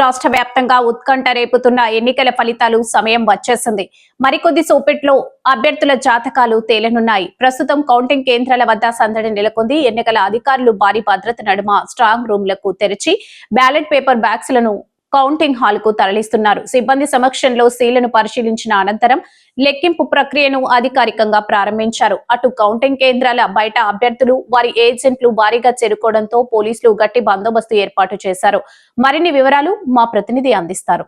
రాష్ట్ర వ్యాప్తంగా ఉత్కంఠ రేపుతున్న ఎన్నికల ఫలితాలు సమయం వచ్చేసింది. మరికొద్ది సోపెట్లో అభ్యర్థుల జాతకాలు తేలనున్నాయి. ప్రస్తుతం కౌంటింగ్ కేంద్రాల వద్ద సందడి నెలకొంది. ఎన్నికల అధికారులు భారీ భద్రత నడుమ స్ట్రాంగ్ రూమ్లకు తెరిచి బ్యాలెట్ పేపర్ బ్యాగ్స్లను కౌంటింగ్ హాల్కు తరలిస్తున్నారు. సిబ్బంది సమక్షంలో సీలను పరిశీలించిన అనంతరం లెక్కింపు ప్రక్రియను అధికారికంగా ప్రారంభించారు. అటు కౌంటింగ్ కేంద్రాల బయట అభ్యర్థులు వారి ఏజెంట్లు భారీగా చేరుకోవడంతో పోలీసులు గట్టి బందోబస్తు ఏర్పాటు చేశారు. మరిన్ని వివరాలు మా ప్రతినిధి అందిస్తారు.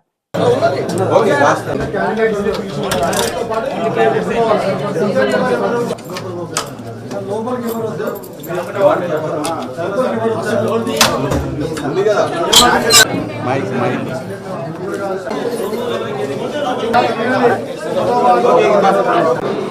Mike mike Thank you.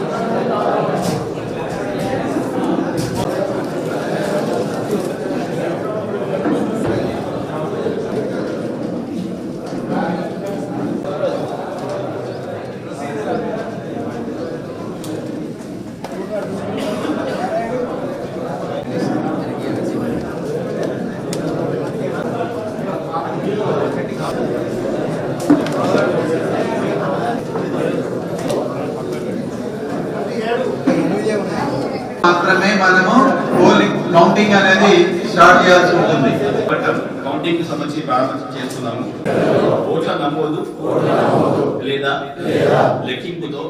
మాత్రమే మనము పోలింగ్ కౌంటింగ్ అనేది స్టార్ట్ చేయాల్సి ఉంటుంది. కౌంటింగ్ సంబంధించి ప్రారంభం చేస్తున్నాము. ఓట్ల నమోదు లేదా లెక్కింపుతో